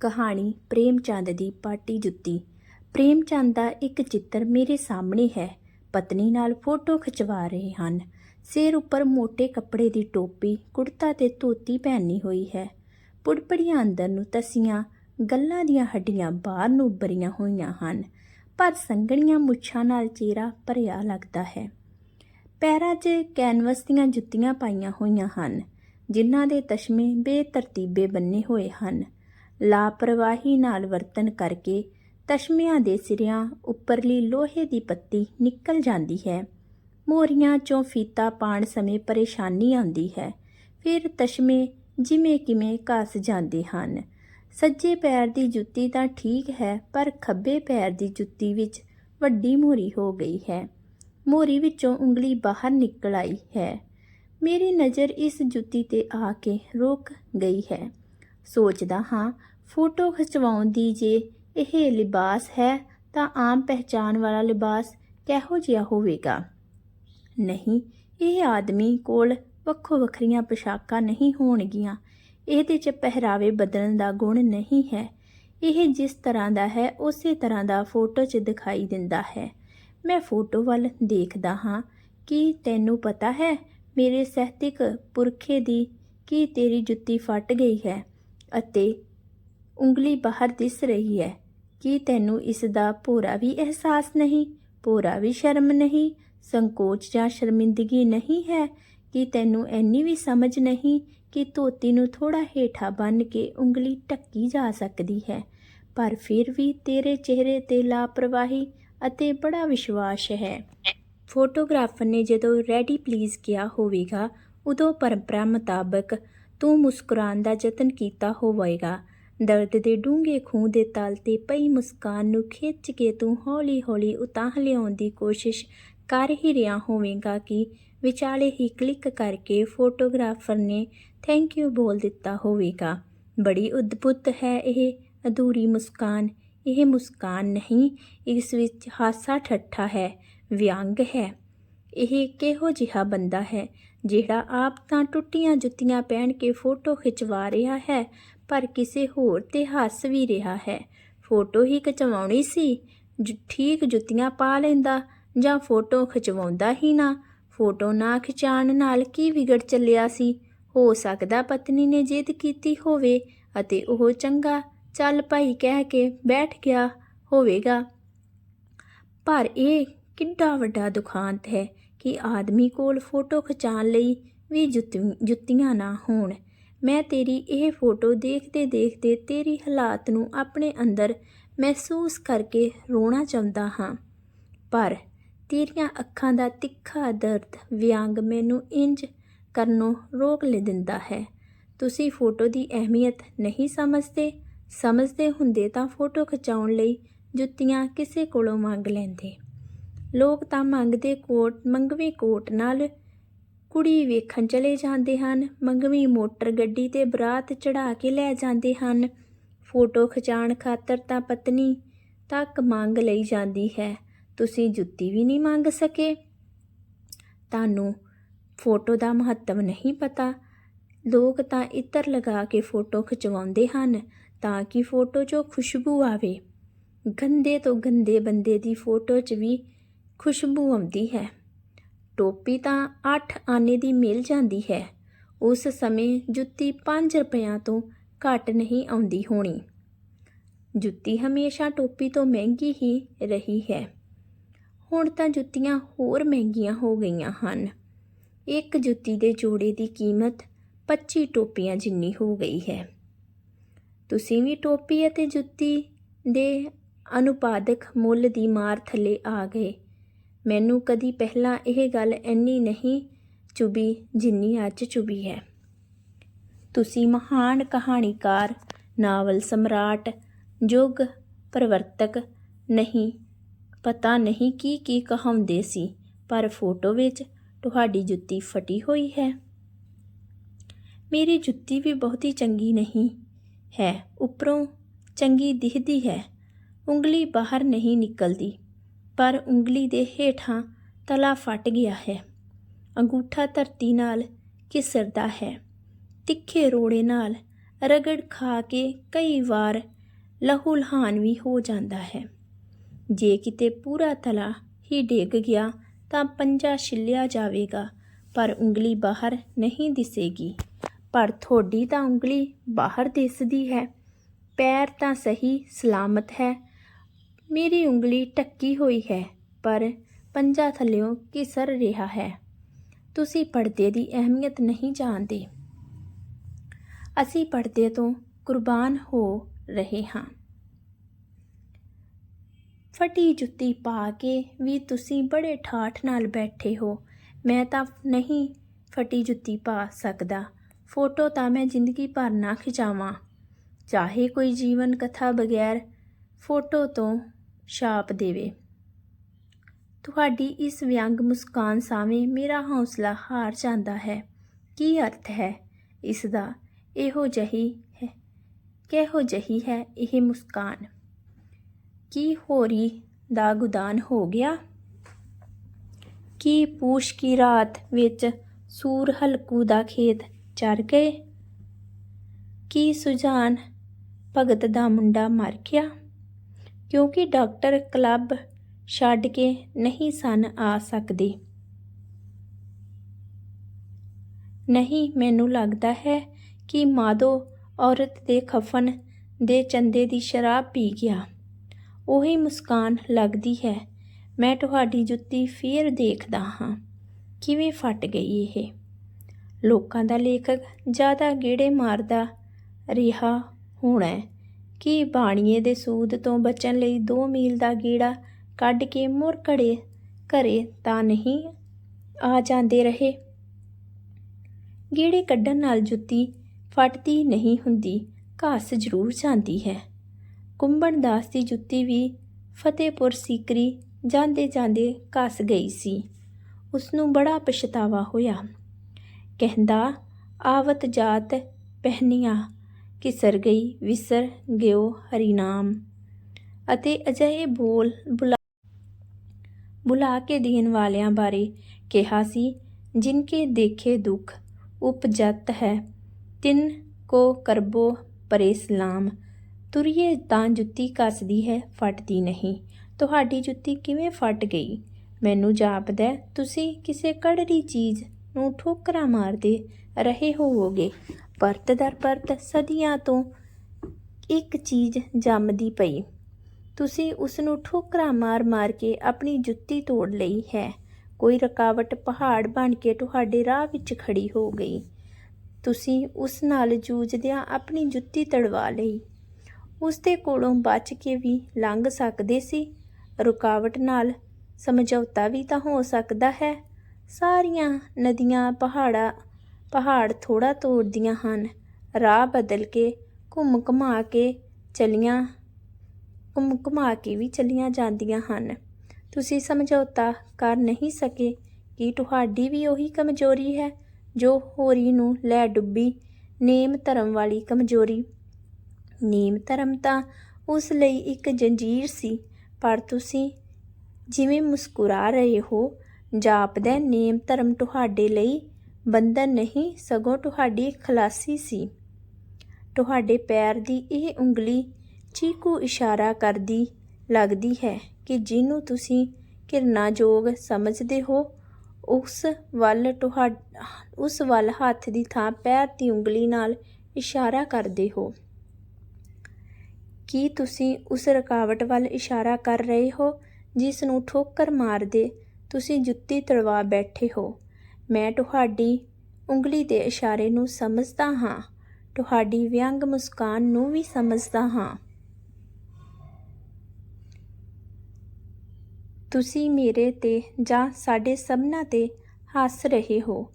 ਕਹਾਣੀ ਪ੍ਰੇਮ ਚੰਦ ਦੀ ਪਾਟੀ ਜੁੱਤੀ। ਪ੍ਰੇਮ ਚੰਦ ਦਾ ਇੱਕ ਚਿੱਤਰ ਮੇਰੇ ਸਾਹਮਣੇ ਹੈ। ਪਤਨੀ ਨਾਲ ਫੋਟੋ ਖਿਚਵਾ ਰਹੇ ਹਨ। ਸਿਰ ਉੱਪਰ ਮੋٹے ਕੱਪੜੇ ਦੀ ਟੋਪੀ, ਕੁੜਤਾ ਤੇ ਧੋਤੀ ਪਹਿਨੀ ਹੋਈ ਹੈ। ਪੁੜਪੜੀਆਂ ਅੰਦਰ ਨੂੰ ਤਸੀਆਂ, ਗੱਲਾਂ ਦੀਆਂ ਹੱਡੀਆਂ ਬਾਹਰ ਨੂੰ ਉੱਭਰੀਆਂ ਹੋਈਆਂ ਹਨ। ਪਰ ਸੰਘਣੀਆਂ ਮੁੱਛਾਂ ਨਾਲ ਚਿਹਰਾ ਭਰਿਆ ਲੱਗਦਾ ਹੈ। ਪੈਰਾਂ 'ਚ ਕੈਨਵਸ ਦੀਆਂ ਜੁੱਤੀਆਂ ਪਾਈਆਂ ਹੋਈਆਂ ਹਨ, ਜਿਨ੍ਹਾਂ ਦੇ ਤਸ਼ਮੇ ਬੇਤਰਤੀਬੇ ਬੰਨੇ ਹੋਏ ਹਨ। ਲਾਪਰਵਾਹੀ ਨਾਲ ਵਰਤਣ ਕਰਕੇ ਤਸ਼ਮਿਆਂ ਦੇ ਸਿਰਿਆਂ ਉੱਪਰਲੀ ਲੋਹੇ ਦੀ ਪੱਤੀ ਨਿਕਲ ਜਾਂਦੀ ਹੈ। ਮੋਰੀਆਂ ਚੋਂ ਫੀਤਾ ਪਾਣ ਸਮੇਂ ਪਰੇਸ਼ਾਨੀ ਆਉਂਦੀ ਹੈ। ਫਿਰ ਤਸ਼ਮੇ ਜਿਵੇਂ ਕਿਵੇਂ ਘਸ ਜਾਂਦੇ ਹਨ। ਸੱਜੇ ਪੈਰ ਦੀ ਜੁੱਤੀ ਤਾਂ ਠੀਕ ਹੈ, ਪਰ ਖੱਬੇ ਪੈਰ ਦੀ ਜੁੱਤੀ ਵਿੱਚ ਵੱਡੀ ਮੋਰੀ ਹੋ ਗਈ ਹੈ। ਮੋਰੀ ਵਿੱਚੋਂ ਉਂਗਲੀ ਬਾਹਰ ਨਿਕਲ ਆਈ ਹੈ। ਮੇਰੀ ਨਜ਼ਰ ਇਸ ਜੁੱਤੀ ਤੇ ਆ ਕੇ ਰੁਕ ਗਈ ਹੈ। ਸੋਚਦਾ ਹਾਂ, ਫੋਟੋ ਖਿਚਵਾਉਣ ਦੀ ਜੇ ਇਹ ਲਿਬਾਸ ਹੈ ਤਾਂ ਆਮ ਪਹਿਚਾਨ ਵਾਲਾ ਲਿਬਾਸ ਕਿਹੋ ਜਿਹਾ ਹੋਵੇਗਾ? ਨਹੀਂ, ਇਹ ਆਦਮੀ ਕੋਲ ਵੱਖੋ ਵੱਖਰੀਆਂ ਪੋਸ਼ਾਕਾਂ ਨਹੀਂ ਹੋਣਗੀਆਂ। ਇਹਦੇ 'ਚ ਪਹਿਰਾਵੇ ਬਦਲਣ ਦਾ ਗੁਣ ਨਹੀਂ ਹੈ। ਇਹ ਜਿਸ ਤਰ੍ਹਾਂ ਦਾ ਹੈ, ਉਸੇ ਤਰ੍ਹਾਂ ਦਾ ਫੋਟੋ 'ਚ ਦਿਖਾਈ ਦਿੰਦਾ ਹੈ। ਮੈਂ ਫੋਟੋ ਵੱਲ ਦੇਖਦਾ ਹਾਂ। ਕਿ ਤੈਨੂੰ ਪਤਾ ਹੈ ਮੇਰੇ ਸਹਿਤਿਕ ਪੁਰਖੇ ਦੀ ਕੀ ਤੇਰੀ ਜੁੱਤੀ ਫਟ ਗਈ ਹੈ? ਅਤੇ ਉਂਗਲੀ ਬਾਹਰ ਦਿਸ ਰਹੀ ਹੈ। ਕੀ ਤੈਨੂੰ ਇਸ ਦਾ ਭੋਰਾ ਵੀ ਅਹਿਸਾਸ ਨਹੀਂ? ਭੋਰਾ ਵੀ ਸ਼ਰਮ ਨਹੀਂ? ਸੰਕੋਚ ਜਾਂ ਸ਼ਰਮਿੰਦਗੀ ਨਹੀਂ ਹੈ? ਕਿ ਤੈਨੂੰ ਐਨੀ ਵੀ ਸਮਝ ਨਹੀਂ ਕਿ ਧੋਤੀ ਨੂੰ ਥੋੜਾ ਹੇਠਾਂ ਬੰਨ ਕੇ ਉਂਗਲੀ ਟੱਕੀ ਜਾ ਸਕਦੀ ਹੈ? ਪਰ ਫਿਰ ਵੀ ਤੇਰੇ ਚਿਹਰੇ ਤੇ ਲਾਪਰਵਾਹੀ ਅਤੇ ਬੜਾ ਵਿਸ਼ਵਾਸ ਹੈ। ਫੋਟੋਗ੍ਰਾਫਰ ਨੇ ਜਦੋਂ ਰੈਡੀ ਪਲੀਜ਼ ਕਿਹਾ ਹੋਵੇਗਾ, ਉਦੋਂ ਪਰੰਪਰਾ ਮੁਤਾਬਕ ਤੂੰ ਮੁਸਕਰਾਉਣ ਦਾ ਯਤਨ ਕੀਤਾ ਹੋਵੇਗਾ। ਦਰਦ ਦੇ ਡੂੰਘੇ ਖੂਹ ਦੇ ਤਲ ਤੇ ਪਈ ਮੁਸਕਾਨ ਨੂੰ ਖਿੱਚ ਕੇ ਤੂੰ ਹੌਲੀ-ਹੌਲੀ ਉਤਾਹ ਲਿਆਉਣ ਦੀ ਕੋਸ਼ਿਸ਼ ਕਰ ਹੀ ਰਿਹਾ ਹੋਵੇਗਾ ਕਿ ਵਿਚਾਲੇ ਹੀ ਕਲਿੱਕ ਕਰਕੇ ਫੋਟੋਗ੍ਰਾਫਰ ਨੇ ਥੈਂਕ ਯੂ ਬੋਲ ਦਿੱਤਾ ਹੋਵੇਗਾ। ਬੜੀ ਉਦਭੁਤ ਹੈ ਇਹ ਅਧੂਰੀ ਮੁਸਕਾਨ। ਇਹ ਮੁਸਕਾਨ ਨਹੀਂ, ਇਸ ਵਿੱਚ ਹਾਸਾ ਠੱਠਾ ਹੈ, ਵਿਅੰਗ ਹੈ। ਇਹ ਕਿਹੋ ਜਿਹਾ ਬੰਦਾ ਹੈ? ਜਿਹੜਾ ਆਪ ਤਾਂ ਟੁੱਟੀਆਂ ਜੁੱਤੀਆਂ ਪਹਿਨ ਕੇ ਫੋਟੋ ਖਿਚਵਾ ਰਿਹਾ ਹੈ, ਪਰ ਕਿਸੇ ਹੋਰ ਤੇ ਹੱਸ ਵੀ ਰਿਹਾ ਹੈ। ਫੋਟੋ ਹੀ ਖਿਚਵਾਉਣੀ ਸੀ? ਠੀਕ ਜੁੱਤੀਆਂ ਪਾ ਲੈਂਦਾ ਜਾਂ ਫੋਟੋ ਖਿਚਵਾਉਂਦਾ ਹੀ ਨਾ? ਫੋਟੋ ਨਾ ਖਿਚਾਣ ਨਾਲ ਕੀ ਵਿਗੜ ਚੱਲਿਆ ਸੀ? ਹੋ ਸਕਦਾ ਪਤਨੀ ਨੇ ਜਿੱਦ ਕੀਤੀ ਹੋਵੇ ਅਤੇ ਉਹ ਚੰਗਾ ਚੱਲ ਭਾਈ ਕਹਿ ਕੇ ਬੈਠ ਗਿਆ ਹੋਵੇਗਾ। ਪਰ ਇਹ ਕਿੱਡਾ ਵੱਡਾ ਦੁਖਾਂਤ ਹੈ। ਕਿ ਆਦਮੀ ਕੋਲ ਫੋਟੋ ਖਿਚਾਉਣ ਲਈ ਵੀ ਜੁੱਤੀ- ਜੁੱਤੀਆਂ ਨਾ ਹੋਣ। ਮੈਂ ਤੇਰੀ ਇਹ ਫੋਟੋ ਦੇਖਦੇ ਦੇਖਦੇ ਤੇਰੀ ਹਾਲਾਤ ਨੂੰ ਆਪਣੇ ਅੰਦਰ ਮਹਿਸੂਸ ਕਰਕੇ ਰੋਣਾ ਚਾਹੁੰਦਾ ਹਾਂ। ਪਰ ਤੇਰੀਆਂ ਅੱਖਾਂ ਦਾ ਤਿੱਖਾ ਦਰਦ ਵਿਅੰਗ ਮੈਨੂੰ ਇੰਜ ਕਰਨੋਂ ਰੋਕ ਲੈ ਦਿੰਦਾ ਹੈ। ਤੁਸੀਂ ਫੋਟੋ ਦੀ ਅਹਿਮੀਅਤ ਨਹੀਂ ਸਮਝਦੇ ਸਮਝਦੇ ਹੁੰਦੇ ਤਾਂ ਫੋਟੋ ਖਿਚਾਉਣ ਲਈ ਜੁੱਤੀਆਂ ਕਿਸੇ ਕੋਲੋਂ ਮੰਗ ਲੈਂਦੇ। ਲੋਕ ਤਾਂ ਮੰਗਦੇ ਕੋਟ, ਮੰਗਵੇਂ ਕੋਟ ਨਾਲ। ਕੁੜੀ ਵੇਖਣ ਚਲੇ ਜਾਂਦੇ ਹਨ, ਮੰਗਵੀਂ ਮੋਟਰ ਗੱਡੀ ਤੇ ਬਰਾਤ ਚੜਾ ਕੇ ਲੈ ਜਾਂਦੇ ਹਨ। ਫੋਟੋ ਖਿਚਾਣ ਖਾਤਰ ਤਾਂ ਪਤਨੀ ਤੱਕ ਮੰਗ ਲਈ ਜਾਂਦੀ ਹੈ, ਤੁਸੀਂ ਜੁੱਤੀ ਵੀ ਨਹੀਂ ਮੰਗ ਸਕੇ? ਤੁਹਾਨੂੰ ਫੋਟੋ ਦਾ ਮਹੱਤਵ ਨਹੀਂ ਪਤਾ। ਲੋਕ ਤਾਂ ਇਤਰ ਲਗਾ ਕੇ ਫੋਟੋ ਖਿਚਵਾਉਂਦੇ ਹਨ, ਤਾਂ ਕਿ ਫੋਟੋ 'ਚੋਂ ਖੁਸ਼ਬੂ ਆਵੇ। ਗੰਦੇ ਤੋਂ ਗੰਦੇ ਬੰਦੇ ਦੀ ਫੋਟੋ 'ਚ ਵੀ ਖੁਸ਼ਬੂ ਆਉਂਦੀ ਹੈ। ਟੋਪੀ ਤਾਂ 8 ਆਨੇ ਦੀ ਮਿਲ ਜਾਂਦੀ ਹੈ। ਉਸ ਸਮੇਂ ਜੁੱਤੀ 5 ਰੁਪਿਆਂ ਤੋਂ ਘੱਟ ਨਹੀਂ ਆਉਂਦੀ ਹੋਣੀ। ਜੁੱਤੀ ਹਮੇਸ਼ਾ ਟੋਪੀ ਤੋਂ ਮਹਿੰਗੀ ਹੀ ਰਹੀ ਹੈ। ਹੁਣ ਤਾਂ ਜੁੱਤੀਆਂ ਹੋਰ ਮਹਿੰਗੀਆਂ ਹੋ ਗਈਆਂ ਹਨ। ਇੱਕ ਜੁੱਤੀ ਦੇ ਜੋੜੇ ਦੀ ਕੀਮਤ 25 ਟੋਪੀਆਂ ਜਿੰਨੀ ਹੋ ਗਈ ਹੈ। ਤੁਸੀਂ ਵੀ ਟੋਪੀ ਅਤੇ ਜੁੱਤੀ ਦੇ ਅਨੁਪਾਦਕ ਮੁੱਲ ਦੀ ਮਾਰ ਥੱਲੇ ਆ ਗਏ। ਮੈਨੂੰ ਕਦੀ ਪਹਿਲਾਂ ਇਹ ਗੱਲ ਇੰਨੀ ਨਹੀਂ ਚੁਬੀ ਜਿੰਨੀ ਅੱਜ ਚੁਬੀ ਹੈ। ਤੁਸੀਂ ਮਹਾਨ ਕਹਾਣੀਕਾਰ, ਨਾਵਲ ਸਮਰਾਟ, ਯੁੱਗ ਪ੍ਰਵਰਤਕ ਨਹੀਂ, ਪਤਾ ਨਹੀਂ ਕੀ ਕੀ ਕਹਾਉਂਦੇ ਸੀ, ਪਰ ਫੋਟੋ ਵਿੱਚ ਤੁਹਾਡੀ ਜੁੱਤੀ ਫਟੀ ਹੋਈ ਹੈ। ਮੇਰੀ ਜੁੱਤੀ ਵੀ ਬਹੁਤੀ ਚੰਗੀ ਨਹੀਂ ਹੈ, ਉੱਪਰੋਂ ਚੰਗੀ ਦਿਖਦੀ ਹੈ, ਉਂਗਲੀ ਬਾਹਰ ਨਹੀਂ ਨਿਕਲਦੀ। ਪਰ ਉਂਗਲੀ ਦੇ ਹੇਠਾਂ ਤਲਾ ਫਟ ਗਿਆ ਹੈ। ਅੰਗੂਠਾ ਧਰਤੀ ਨਾਲ ਘਿਸਰਦਾ ਹੈ। ਤਿੱਖੇ ਰੋੜੇ ਨਾਲ ਰਗੜ ਖਾ ਕੇ ਕਈ ਵਾਰ ਲਹੂ ਲਹਾਨ ਵੀ ਹੋ ਜਾਂਦਾ ਹੈ। ਜੇ ਕਿਤੇ ਪੂਰਾ ਤਲਾ ਹੀ ਡਿੱਗ ਗਿਆ ਤਾਂ ਪੰਜਾ ਛਿੱਲਿਆ ਜਾਵੇਗਾ, ਪਰ ਉਂਗਲੀ ਬਾਹਰ ਨਹੀਂ ਦਿਸੇਗੀ। ਪਰ ਤੁਹਾਡੀ ਤਾਂ ਉਂਗਲੀ ਬਾਹਰ ਦਿਸਦੀ ਹੈ। ਪੈਰ ਤਾਂ ਸਹੀ ਸਲਾਮਤ ਹੈ। ਮੇਰੀ ਉਂਗਲੀ ਟੱਕੀ ਹੋਈ ਹੈ, ਪਰ ਪੰਜਾ ਥੱਲਿਓਂ ਕਿਸਰ ਰਿਹਾ ਹੈ। ਤੁਸੀਂ ਪਰਦੇ ਦੀ ਅਹਿਮੀਅਤ ਨਹੀਂ ਜਾਣਦੇ। ਅਸੀਂ ਪਰਦੇ ਤੋਂ ਕੁਰਬਾਨ ਹੋ ਰਹੇ ਹਾਂ। ਫਟੀ ਜੁੱਤੀ ਪਾ ਕੇ ਵੀ ਤੁਸੀਂ ਬੜੇ ਠਾਠ ਨਾਲ ਬੈਠੇ ਹੋ। ਮੈਂ ਤਾਂ ਨਹੀਂ ਫਟੀ ਜੁੱਤੀ ਪਾ ਸਕਦਾ। ਫੋਟੋ ਤਾਂ ਮੈਂ ਜ਼ਿੰਦਗੀ ਭਰ ਨਾ ਖਿਚਾਵਾਂ। ਚਾਹੇ ਕੋਈ ਜੀਵਨ ਕਥਾ ਬਗੈਰ ਫੋਟੋ ਤੋਂ ਛਾਪ ਦੇਵੇ। ਤੁਹਾਡੀ ਇਸ ਵਿਅੰਗ ਮੁਸਕਾਨ ਸਾਵੇਂ ਮੇਰਾ ਹੌਸਲਾ ਹਾਰ ਜਾਂਦਾ ਹੈ। ਕੀ ਅਰਥ ਹੈ ਇਸ ਦਾ ਇਹੋ ਜਹੀ ਹੈ, ਕਿਹੋ ਜਹੀ ਹੈ ਇਹ ਮੁਸਕਾਨ? ਕੀ ਹੋਰੀ ਦਾ ਗੁਦਾਨ ਹੋ ਗਿਆ? ਕੀ ਪੂਸ਼ ਕੀ ਰਾਤ ਵਿੱਚ ਸੂਰ ਹਲਕੂ ਦਾ ਖੇਤ ਚਰ ਗਏ? ਕੀ ਸੁਜਾਨ ਭਗਤ ਦਾ ਮੁੰਡਾ ਮਰ ਗਿਆ? ਕਿਉਂਕਿ ਡਾਕਟਰ ਕਲੱਬ ਛੱਡ ਕੇ ਨਹੀਂ ਸਨ ਆ ਸਕਦੇ। ਨਹੀਂ, ਮੈਨੂੰ ਲੱਗਦਾ ਹੈ ਕਿ ਮਾਦੋ ਔਰਤ ਦੇ ਖਫਨ ਦੇ ਚੰਦੇ ਦੀ ਸ਼ਰਾਬ ਪੀ ਗਿਆ। ਉਹੀ ਮੁਸਕਾਨ ਲੱਗਦੀ ਹੈ। ਮੈਂ ਤੁਹਾਡੀ ਜੁੱਤੀ ਫੇਰ ਦੇਖਦਾ ਹਾਂ। ਕਿਵੇਂ ਫਟ ਗਈ ਇਹ? ਲੋਕਾਂ ਦਾ ਲੇਖਕ ਜ਼ਿਆਦਾ ਗੇੜੇ ਮਾਰਦਾ ਰਿਹਾ ਹੋਣਾ ਕੀ ਬਾਣੀਏ ਦੇ ਸੂਦ ਤੋਂ ਬਚਣ ਲਈ 2 ਮੀਲ ਦਾ ਗੇੜਾ ਕੱਢ ਕੇ ਮੁਰ ਘੜੇ, ਘਰੇ ਤਾਂ ਨਹੀਂ ਆ ਜਾਂਦੇ ਰਹੇ। ਗੇੜੇ ਕੱਢਣ ਨਾਲ ਜੁੱਤੀ ਫਟਦੀ ਨਹੀਂ ਹੁੰਦੀ, ਘਾਸ ਜ਼ਰੂਰ ਜਾਂਦੀ ਹੈ। ਕੁੰਬਣ ਦਾਸ ਦੀ ਜੁੱਤੀ ਵੀ ਫਤਿਹਪੁਰ ਸੀਕਰੀ ਜਾਂਦੇ ਜਾਂਦੇ ਘਸ ਗਈ ਸੀ। ਉਸ ਨੂੰ ਬੜਾ ਪਛਤਾਵਾ ਹੋਇਆ। ਕਹਿੰਦਾ, ਆਵਤ ਜਾਤ ਪਹਿਨੀਆਂ ਕਿਸਰ ਗਈ, ਵਿਸਰ ਗਿਓ ਹਰੀਨਾਮ। ਅਤੇ ਅਜਿਹੇ ਬੋਲ ਬੁਲਾ ਬੁਲਾ ਕੇ ਦੇਣ ਵਾਲਿਆਂ ਬਾਰੇ ਕਿਹਾ ਸੀ ਜਿਨਕੇ ਦੇਖੇ ਦੁੱਖ ਉਪਜਤ ਹੈ। ਤਿੰਨ ਕੋ ਕਰਬੋ ਪਰੇ ਸਲਾਮ ਤੁਰੀਏ ਤਾਂ ਜੁੱਤੀ ਕੱਸਦੀ ਹੈ, ਫਟਦੀ ਨਹੀਂ। ਤੁਹਾਡੀ ਜੁੱਤੀ ਕਿਵੇਂ ਫਟ ਗਈ? ਮੈਨੂੰ ਜਾਪਦਾ ਤੁਸੀਂ ਕਿਸੇ ਕੜੜੀ ਚੀਜ਼ ਨੂੰ ਠੋਕਰਾਂ ਮਾਰਦੇ ਰਹੇ ਹੋਵੋਗੇ। ਪਰਤ ਦਰ ਪਰਤ ਸਦੀਆਂ ਤੋਂ ਇੱਕ ਚੀਜ਼ ਜੰਮਦੀ ਪਈ। ਤੁਸੀਂ ਉਸ ਨੂੰ ਠੋਕਰਾਂ ਮਾਰ-ਮਾਰ ਕੇ ਆਪਣੀ ਜੁੱਤੀ ਤੋੜ ਲਈ ਹੈ। ਕੋਈ ਰਕਾਵਟ ਪਹਾੜ ਬਣ ਕੇ ਤੁਹਾਡੇ ਰਾਹ ਵਿੱਚ ਖੜੀ ਹੋ ਗਈ। ਤੁਸੀਂ ਉਸ ਨਾਲ ਜੂਝਦਿਆਂ ਆਪਣੀ ਜੁੱਤੀ ਤੜਵਾ ਲਈ। ਉਸ ਦੇ ਕੋਲੋਂ ਬਚ ਕੇ ਵੀ ਲੰਘ ਸਕਦੇ ਸੀ। ਰੁਕਾਵਟ ਨਾਲ ਸਮਝੌਤਾ ਵੀ ਤਾਂ ਹੋ ਸਕਦਾ ਹੈ। ਸਾਰੀਆਂ ਨਦੀਆਂ, ਪਹਾੜਾਂ ਪਹਾੜ ਥੋੜਾ ਤੋੜਦੀਆਂ ਹਨ। ਰਾਹ ਬਦਲ ਕੇ ਘੁੰਮ ਘੁਮਾ ਕੇ ਚਲੀਆਂ, ਘੁੰਮ ਘੁਮਾ ਕੇ ਵੀ ਚਲੀਆਂ ਜਾਂਦੀਆਂ ਹਨ। ਤੁਸੀਂ ਸਮਝੌਤਾ ਕਰ ਨਹੀਂ ਸਕੇ ਕਿ ਤੁਹਾਡੀ ਵੀ ਉਹੀ ਕਮਜ਼ੋਰੀ ਹੈ ਜੋ ਹੋਰੀ ਨੂੰ ਲੈ ਡੁੱਬੀ ਨੇਮ ਧਰਮ ਵਾਲੀ ਕਮਜ਼ੋਰੀ। ਨੇਮ ਧਰਮ ਤਾਂ ਉਸ ਲਈ ਇੱਕ ਜੰਜੀਰ ਸੀ, ਪਰ ਤੁਸੀਂ ਜਿਵੇਂ ਮੁਸਕਰਾ ਰਹੇ ਹੋ, ਜਾਪਦਾ ਨੇਮ ਧਰਮ ਤੁਹਾਡੇ ਲਈ ਬੰਧਨ ਨਹੀਂ, ਸਗੋਂ ਤੁਹਾਡੀ ਖਲਾਸੀ ਸੀ। ਤੁਹਾਡੇ ਪੈਰ ਦੀ ਇਹ ਉਂਗਲੀ ਚੀਕੂ ਇਸ਼ਾਰਾ ਕਰਦੀ, ਲੱਗਦੀ ਹੈ ਕਿ ਜਿਹਨੂੰ ਤੁਸੀਂ ਕਿਰਨਾਜੋਗ ਸਮਝਦੇ ਹੋ, ਉਸ ਵੱਲ ਤੁਹਾ ਉਸ ਵੱਲ ਹੱਥ ਦੀ ਥਾਂ ਪੈਰ ਦੀ ਉਂਗਲੀ ਨਾਲ ਇਸ਼ਾਰਾ ਕਰਦੇ ਹੋ। ਕੀ ਤੁਸੀਂ ਉਸ ਰਕਾਵਟ ਵੱਲ ਇਸ਼ਾਰਾ ਕਰ ਰਹੇ ਹੋ, ਜਿਸ ਨੂੰ ਠੋਕਰ ਮਾਰਦੇ ਤੁਸੀਂ ਜੁੱਤੀ ਤੜਵਾ ਬੈਠੇ ਹੋ? ਮੈਂ ਤੁਹਾਡੀ ਉਂਗਲੀ ਦੇ ਇਸ਼ਾਰੇ ਨੂੰ ਸਮਝਦਾ ਹਾਂ। ਤੁਹਾਡੀ ਵਿਅੰਗ ਮੁਸਕਾਨ ਨੂੰ ਵੀ ਸਮਝਦਾ ਹਾਂ। ਤੁਸੀਂ ਮੇਰੇ ਤੇ ਜਾਂ ਸਾਡੇ ਸਭਨਾਂ ਤੇ ਹੱਸ ਰਹੇ ਹੋ।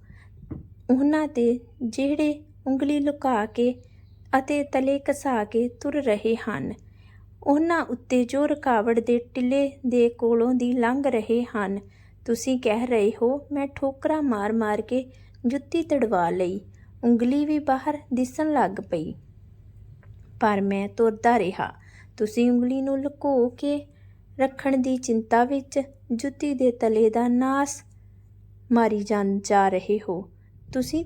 ਉਹਨਾਂ ਤੇ ਜਿਹੜੇ ਉਂਗਲੀ ਲੁਕਾ ਕੇ ਅਤੇ ਤਲੇ ਕਸਾ ਕੇ ਤੁਰ ਰਹੇ ਹਨ, ਉਹਨਾਂ ਉੱਤੇ ਜੋ ਰੁਕਾਵਟ ਦੇ ਟਿੱਲੇ ਦੇ ਕੋਲੋਂ ਦੀ ਲੰਘ ਰਹੇ ਹਨ ਤੁਸੀਂ ਕਹਿ ਰਹੇ ਹੋ, ਮੈਂ ਠੋਕਰਾਂ ਮਾਰ-ਮਾਰ ਕੇ ਜੁੱਤੀ ਤੜਵਾ ਲਈ। ਉਂਗਲੀ ਵੀ ਬਾਹਰ ਦਿਸਣ ਲੱਗ ਪਈ। ਪਰ ਮੈਂ ਤੁਰਦਾ ਰਿਹਾ। ਤੁਸੀਂ ਉਂਗਲੀ ਨੂੰ ਲੁਕੋ ਕੇ ਰੱਖਣ ਦੀ ਚਿੰਤਾ ਵਿੱਚ ਜੁੱਤੀ ਦੇ ਤਲੇ ਦਾ ਨਾਸ ਮਾਰੀ ਜਾਂ ਜਾ ਰਹੇ ਹੋ। ਤੁਸੀਂ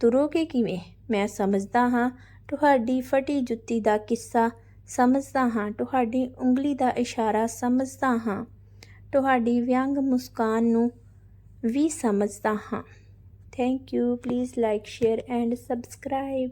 ਤੁਰੋਗੇ ਕਿਵੇਂ? ਮੈਂ ਸਮਝਦਾ ਹਾਂ, ਤੁਹਾਡੀ ਫਟੀ ਜੁੱਤੀ ਦਾ ਕਿੱਸਾ ਸਮਝਦਾ ਹਾਂ, ਤੁਹਾਡੀ ਉਂਗਲੀ ਦਾ ਇਸ਼ਾਰਾ ਸਮਝਦਾ ਹਾਂ। ਤੁਹਾਡੀ ਵਿਅੰਗ ਮੁਸਕਾਨ ਨੂੰ ਵੀ ਸਮਝਦਾ ਹਾਂ। Thank you please like share and subscribe